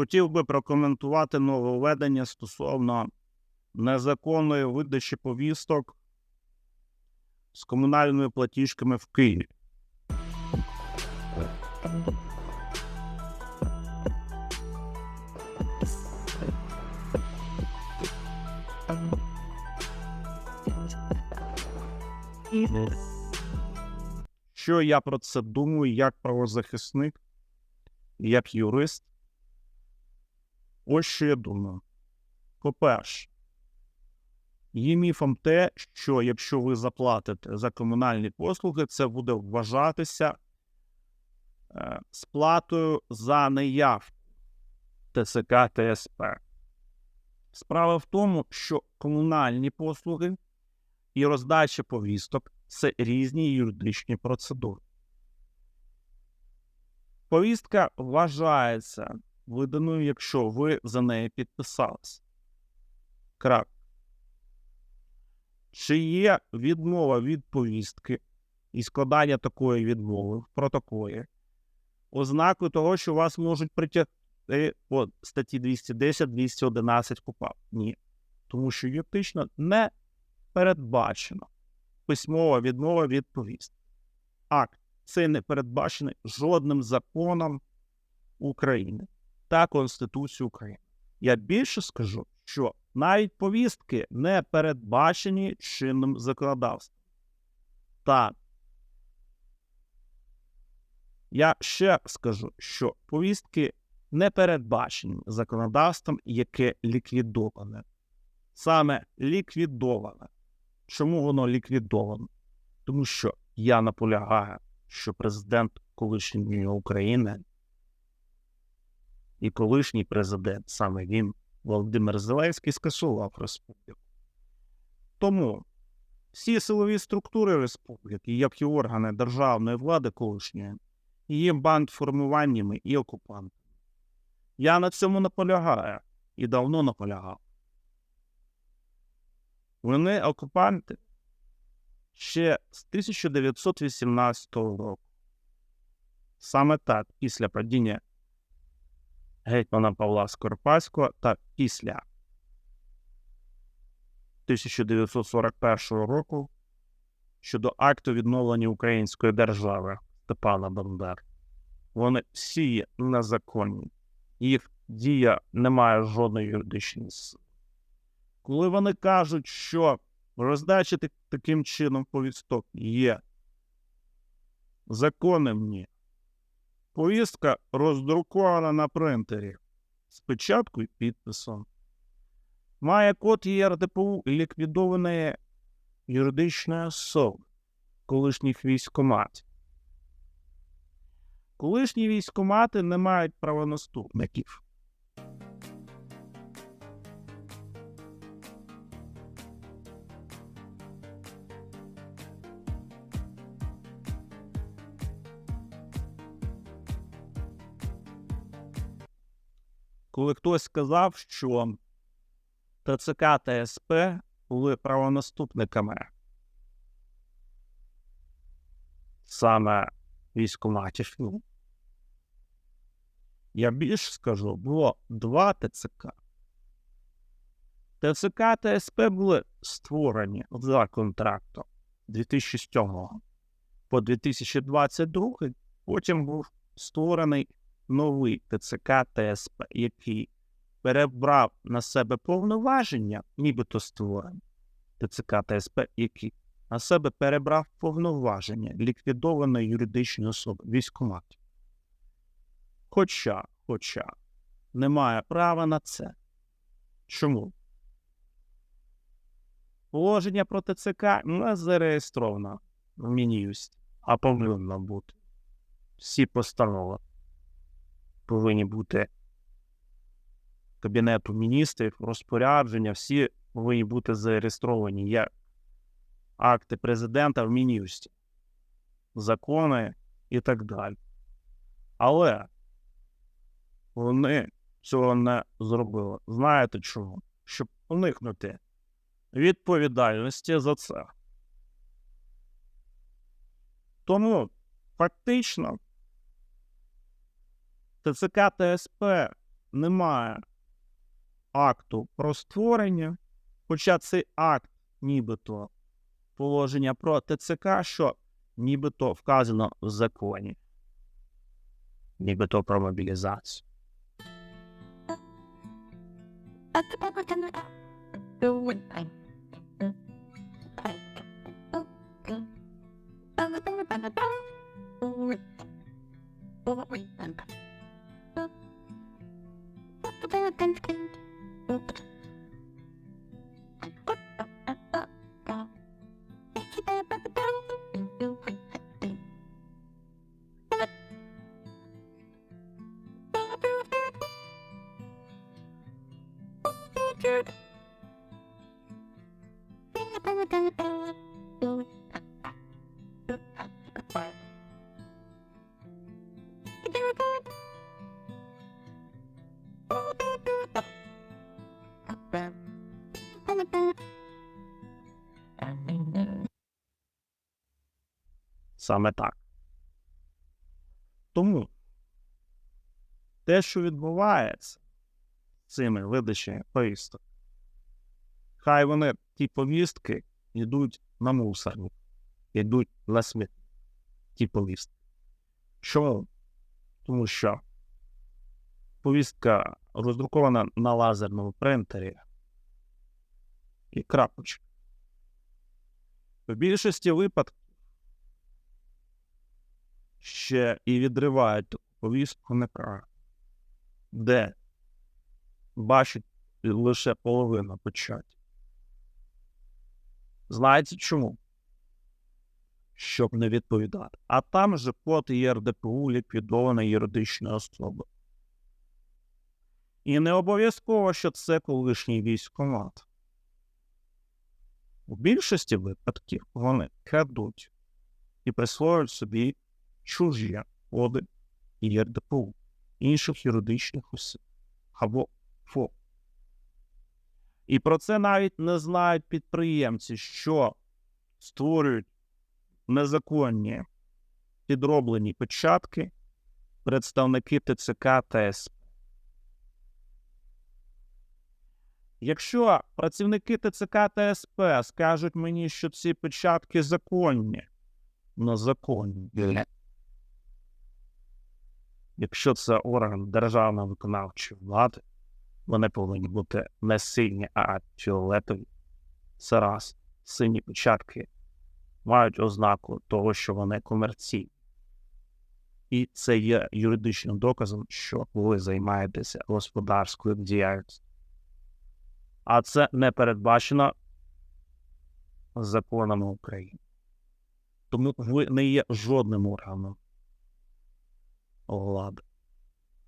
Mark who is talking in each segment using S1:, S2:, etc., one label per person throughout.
S1: хотів би прокоментувати нововведення стосовно незаконної видачі повісток з комунальними платіжками в Києві. Що я про це думаю як правозахисник, як юрист? Ось що я думаю. По-перше, є міфом те, що якщо ви заплатите за комунальні послуги, це буде вважатися е, сплатою за неявку ТСК ТСП. Справа в тому, що комунальні послуги і роздача повісток це різні юридичні процедури. Повістка вважається виданою, якщо ви за неї підписались. Крак. Чи є відмова від повістки і складання такої відмови в протоколі ознакою того, що вас можуть притягти по статті 210-211 КУПАП? Ні. Тому що юридично не передбачено письмова відмова від повістки. Акт це не передбачений жодним законом України та Конституцією України. Я більше скажу, що навіть повістки не передбачені чинним законодавством. Так. Я ще скажу, що повістки не передбачені законодавством, яке ліквідоване. Саме ліквідоване. Чому воно ліквідовано? Тому що я наполягаю, що президент колишньої України і колишній президент, саме він, Володимир Зеленський, скасував республіку. Тому всі силові структури республіки, як і органи державної влади колишньої, є бандформуваннями і окупантами. Я на цьому наполягаю і давно наполягав. Вони окупанти ще з 1918 року. Саме так, після падіння гетьмана Павла Скоропадського та після 1941 року щодо акту відновлення української держави Степана Бандер. Вони всі незаконні. Їх дія не має жодної юридичної сили. Коли вони кажуть, що роздача таким чином повісток є законним, ні. Повістка роздрукована на принтері з печаткою і підписом. Має код ЄРДПУ ліквідованої юридичної особи колишніх військоматів. Колишні військомати не мають правонаступників. Коли хтось сказав, що ТЦК та СП були правонаступниками саме військоматів. Я більше скажу, було два ТЦК. ТЦК та СП були створені за контрактом 2007 по 2022, потім був створений новий ТЦК ТСП, який перебрав на себе повноваження, нібито створений ТЦК ТСП, який на себе перебрав повноваження ліквідованої юридичної особи військкоматів. Хоча, хоча не права на це. Чому? Положення про ТЦК не зареєстровано в Мін'юсті, а повинно бути. Всі постанови повинні бути Кабінету міністрів, розпорядження, всі повинні бути зареєстровані як акти президента в Мін'юсті, закони і так далі. Але вони цього не зробили. Знаєте чому? Щоб уникнути відповідальності за це. Тому фактично ТЦК ТСП немає акту про створення, хоча цей акт нібито положення про ТЦК, що нібито вказано в законі, нібито про мобілізацію. Саме так. Тому те, що відбувається з цими видачами повісток, хай вони ті повістки йдуть на мусорник, йдуть на сміт, ті повістки. Чому? Тому що повістка роздрукована на лазерному принтері і крапочка. В більшості випадків ще і відривають таку повістку неправильно, де бачать лише половину печаті. Знаєте чому? Щоб не відповідати. А там же код ЄРДПУ ліквідована юридична особа. І не обов'язково, що це колишній військкомат. У більшості випадків вони крадуть і присвоюють собі чужі коди ЄРДПУ інших юридичних осіб або ФОП. І про це навіть не знають підприємці, що створюють незаконні підроблені печатки представники ТЦК та СП. Якщо працівники ТЦК та СП скажуть мені, що ці печатки законні, ну законні. Якщо це орган державної виконавчої влади, вони повинні бути не сині, а фіолетові. Це раз. Сині печатки мають ознаку того, що вони комерційні. І це є юридичним доказом, що ви займаєтеся господарською діяльністю. А це не передбачено законами України. Тому ви не є жодним органом влади,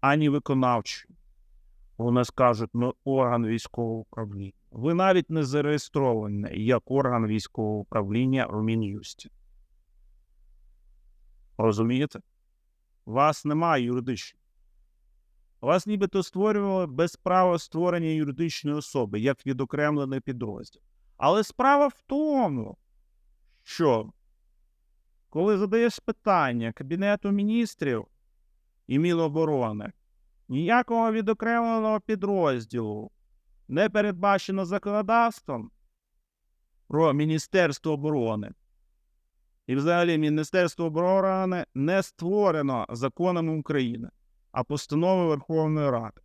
S1: ані виконавчою. Вони скажуть, ми орган військового управління. Ви навіть не зареєстровані як орган військового управління в Мін'юсті. Розумієте? Вас немає юридичної. Вас нібито створювали без права створення юридичної особи, як відокремлений підрозділ. Але справа в тому, що коли задаєш питання Кабінету міністрів і Міноборони, ніякого відокремленого підрозділу не передбачено законодавством про Міністерство оборони. І взагалі Міністерство оборони не створено законами України, а постановою Верховної Ради.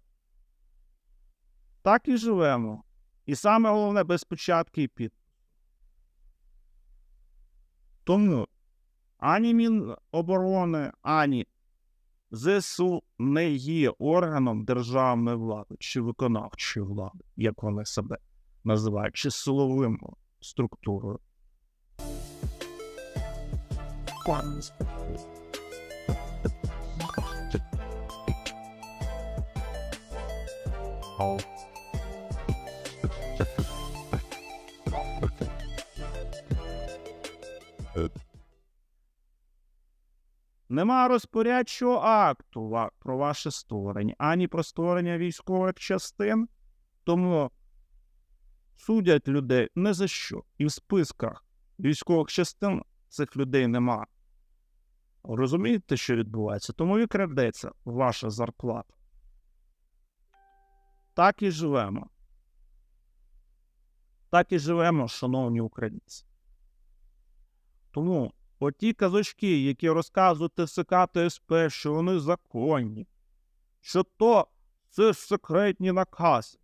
S1: Так і живемо. І саме головне без початки і підпису. Тому ані Міноборони, ані ЗСУ не є органом державної влади чи виконавчої влади, як вони себе називають, чи силовим структурою. Нема розпорядчого акту про ваше створення, ані про створення військових частин, тому судять людей не за що. І в списках військових частин цих людей нема. Розумієте, що відбувається? Тому і крадеться ваша зарплата. так і живемо. Так і живемо, шановні українці. Тому оті казочки, які розказують ТСК ТСП, що вони законні, що то це секретні накази.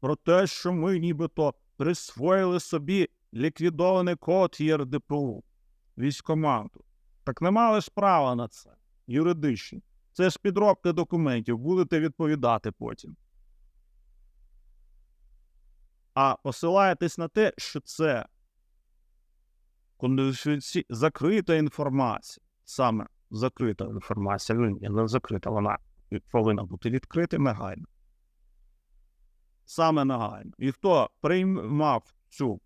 S1: Про те, що ми нібито присвоїли собі ліквідований код ЄРДПУ, військомату. Так не мали ж права на це, юридично. Це ж підробка документів, будете відповідати потім. А посилаєтесь на те, що це конфіденці- закрита інформація. Саме закрита інформація, ну, не закрита, вона повинна бути відкрита негайно. Саме негайно. І хто приймав цю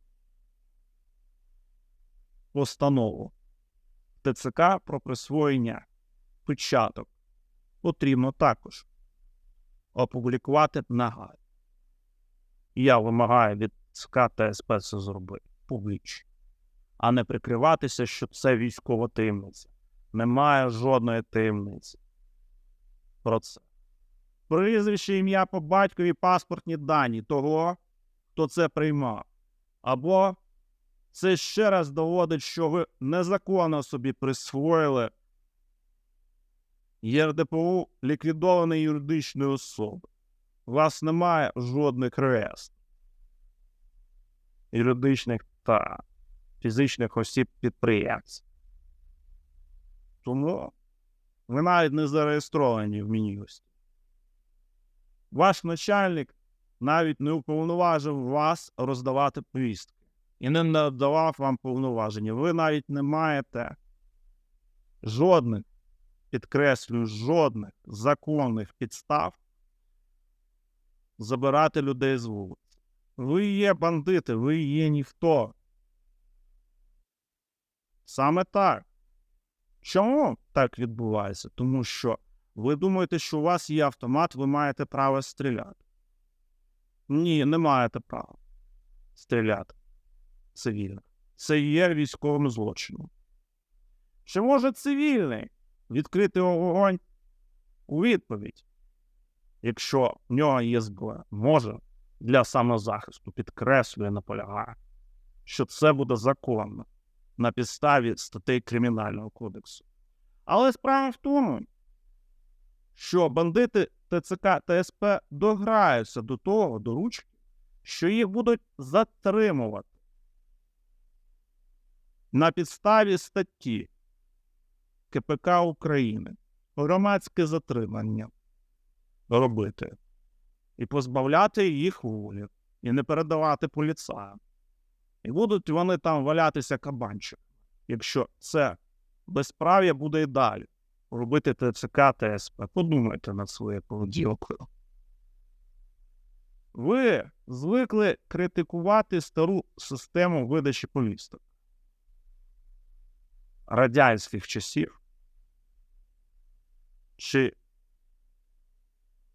S1: постанову ТЦК про присвоєння печаток, потрібно також опублікувати негайно. Я вимагаю від ЦК та СП це зробити публічно, а не прикриватися, що це військова таємниця. Немає жодної таємниці про це. Прізвище, ім'я по батькові, паспортні дані того, хто це приймав. Або це ще раз доводить, що ви незаконно собі присвоїли ЄРДПУ ліквідованої юридичної особи. У вас немає жодних реєстрів юридичних та фізичних осіб підприємців. Тому ви навіть не зареєстровані в Мін'юсті. Ваш начальник навіть не уповноважив вас роздавати повістки і не надавав вам повноваження. Ви навіть не маєте жодних, підкреслюю, жодних законних підстав забирати людей з вулиці. Ви є бандити, ви є ніхто. Саме так. Чому так відбувається? Тому що ви думаєте, що у вас є автомат, ви маєте право стріляти. Ні, не маєте права стріляти цивільно. Це є військовим злочином. Чи може цивільний відкрити вогонь у відповідь, якщо в нього є зброя? Може для самозахисту, підкреслює, наполягає, що це буде законно на підставі статей Кримінального кодексу. Але справа в тому, що бандити ТЦК та СП дограються до того, до ручки, що їх будуть затримувати на підставі статті КПК України громадське затримання робити і позбавляти їх волі, і не передавати поліцаям. І будуть вони там валятися кабанчиками, якщо це безправ'я буде і далі робити ТЦК та СП. Подумайте над своєю поведінкою. Ви звикли критикувати стару систему видачі повісток радянських часів чи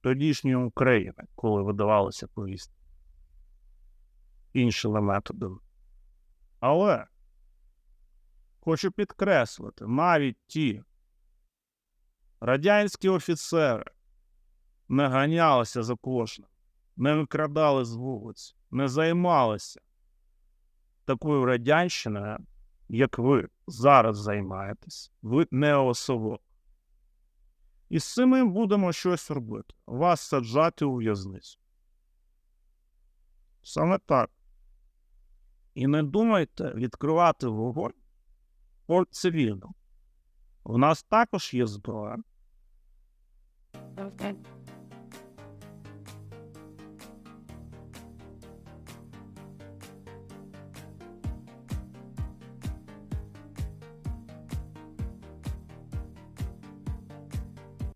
S1: тодішньої України, коли видавалися повістки іншими методами. Але хочу підкреслити, навіть ті радянські офіцери не ганялися за кожним, не викрадали з вулиць, не займалися такою радянщиною, як ви зараз займаєтесь. Ви не особо. І з цим будемо щось робити. Вас саджати у в'язницю. Саме так. І не думайте відкривати вогонь по цивільному. У нас також є зброя.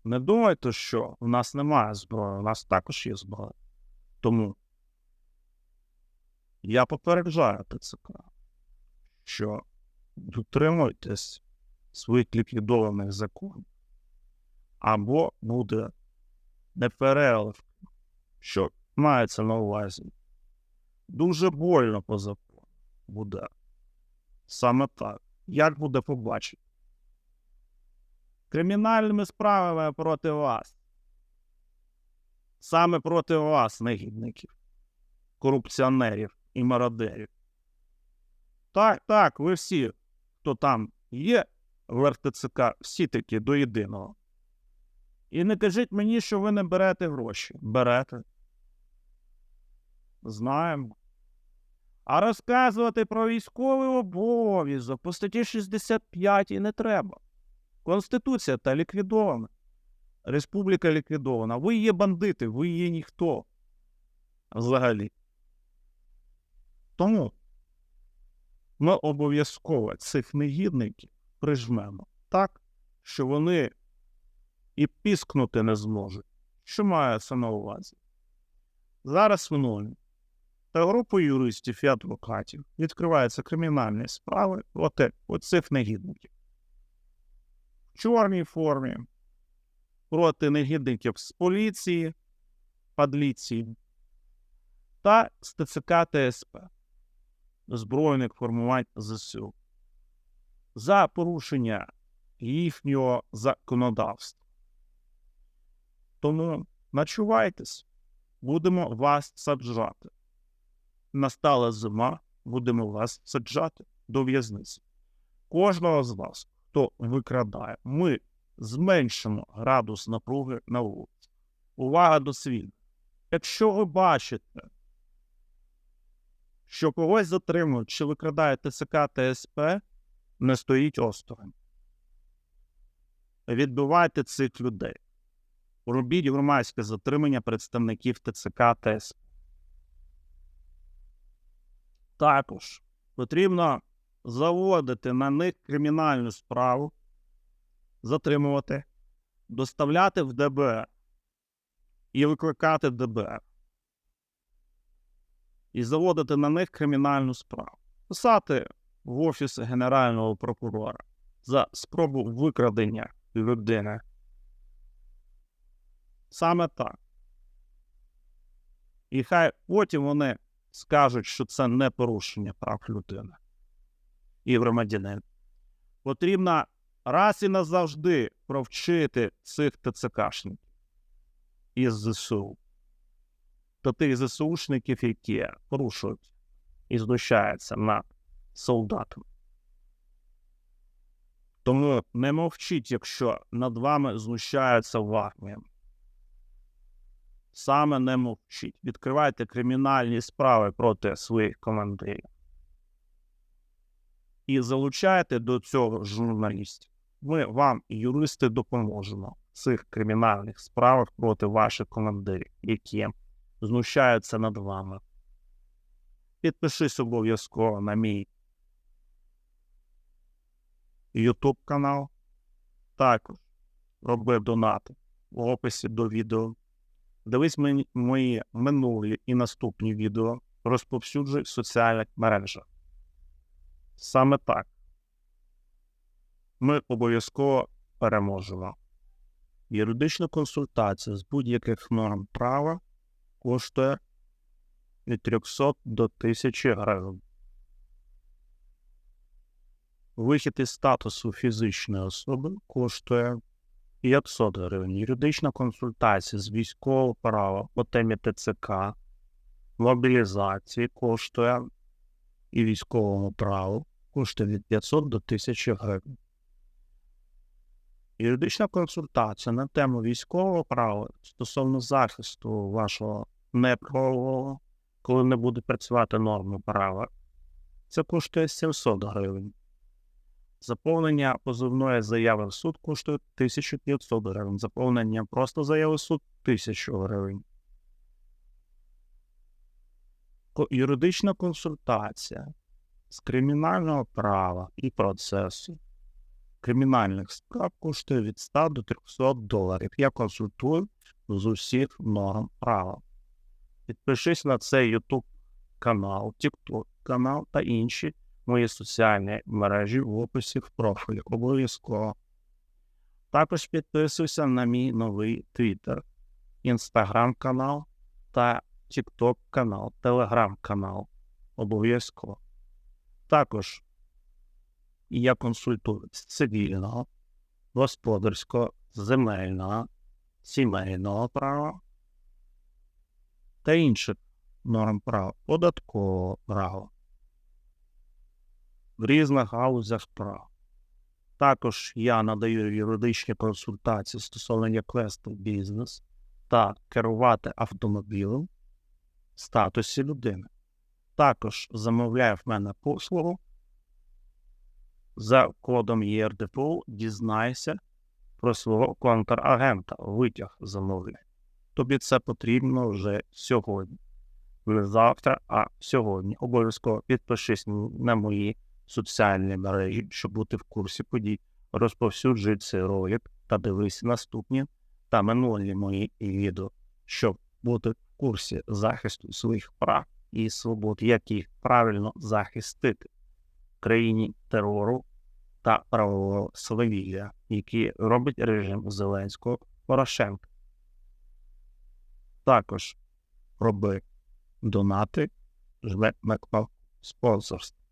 S1: Не думайте, що в нас немає зброї, у нас також є зброя. Тому я попереджаю ТЦК, що дотримуйтесь своїх ліквідованих законів, або буде непереливка, що мається на увазі. Дуже больно по закону буде. Саме так. Як буде побачити? Кримінальними справами проти вас. Саме проти вас, негідників, корупціонерів і мародерів. Так, так, ви всі, хто там є в РТЦК, всі такі до єдиного. І не кажіть мені, що ви не берете гроші. Берете. Знаємо. А розказувати про військовий обов'язок по статті 65 і не треба. Конституція та ліквідована. Республіка ліквідована. Ви є бандити, ви є ніхто. Взагалі. Тому ми обов'язково цих негідників прижмемо так, що вони і піскнути не зможуть. Що має це на увазі? Зараз мною та групою юристів і адвокатів відкриваються кримінальні справи проти оцих негідників. В чорній формі проти негідників з поліції, падліції та з ТЦК ТСП збройних формувань ЗСУ за порушення їхнього законодавства. Тому начувайтесь, будемо вас саджати. Настала зима, будемо вас саджати до в'язниці. Кожного з вас, хто викрадає, ми зменшимо градус напруги на вулиці. Увага до світу. Якщо ви бачите, що когось затримують чи викрадає ТСК ТСП, не стоїть осторонь. Відбивайте цих людей. Робіть громадське затримання представників ТЦК ТСП. Також потрібно заводити на них кримінальну справу, затримувати, доставляти в ДБР і викликати ДБР. І заводити на них кримінальну справу. Писати в Офіс Генерального прокурора за спробу викрадення людини. Саме так. І хай потім вони скажуть, що це не порушення прав людини і громадянин. Потрібно раз і назавжди провчити цих ТЦКшників із ЗСУ та тих ЗСУшників, які порушують і знущаються над солдатами. Тому не мовчіть, якщо над вами знущаються в армії. Саме не мовчіть. Відкривайте кримінальні справи проти своїх командирів. І залучайте до цього журналістів. Ми вам, юристи, допоможемо в цих кримінальних справах проти ваших командирів, які знущаються над вами. Підпишись обов'язково на мій YouTube канал. Також роби донати в описі до відео. Дивись мої минулі і наступні відео, розповсюджуй в соціальних мережах. Саме так. Ми обов'язково переможемо. Юридична консультація з будь-яких норм права коштує від 300 до 1000 гривень. Вихід із статусу фізичної особи коштує 500 гривень. Юридична консультація з військового права по темі ТЦК, мобілізації коштує і військовому праву коштує від 500 до 1000 гривень. Юридична консультація на тему військового права стосовно захисту вашого неправового, коли не буде працювати норми права, це коштує 700 гривень. Заповнення позовної заяви в суд коштує 1500 гривень. Заповнення просто заяви в суд 1000 гривень. Юридична консультація з кримінального права і процесу кримінальних справ коштує від 100 до 300 доларів. Я консультую з усіх норм права. Підпишись на цей YouTube канал, TikTok канал та інші мої соціальні мережі в описі в профілі. Обов'язково. Також підписуйся на мій новий Twitter, Instagram канал та TikTok канал, Telegram канал. Обов'язково. Також я консультую з цивільного, господарського, земельного, сімейного права та інших норм права, податкового права в різних галузях права. Також я надаю юридичні консультації стосовно як вести бізнес та керувати автомобілем в статусі людини. Також замовляє в мене послугу за кодом ЄРДПУ дізнайся про свого контрагента, витяг замовляй. Тобі це потрібно вже сьогодні. Не завтра, а сьогодні. Обов'язково підпишись на мої соціальні мережі, щоб бути в курсі подій. Розповсюджуй цей ролик та дивись наступні та минулі мої відео, щоб бути в курсі захисту своїх прав і свобод, як їх правильно захистити в країні терору та правового свавілля, які робить режим Зеленського Порошенка. Також роби донати, жме на кнопку спонсорство.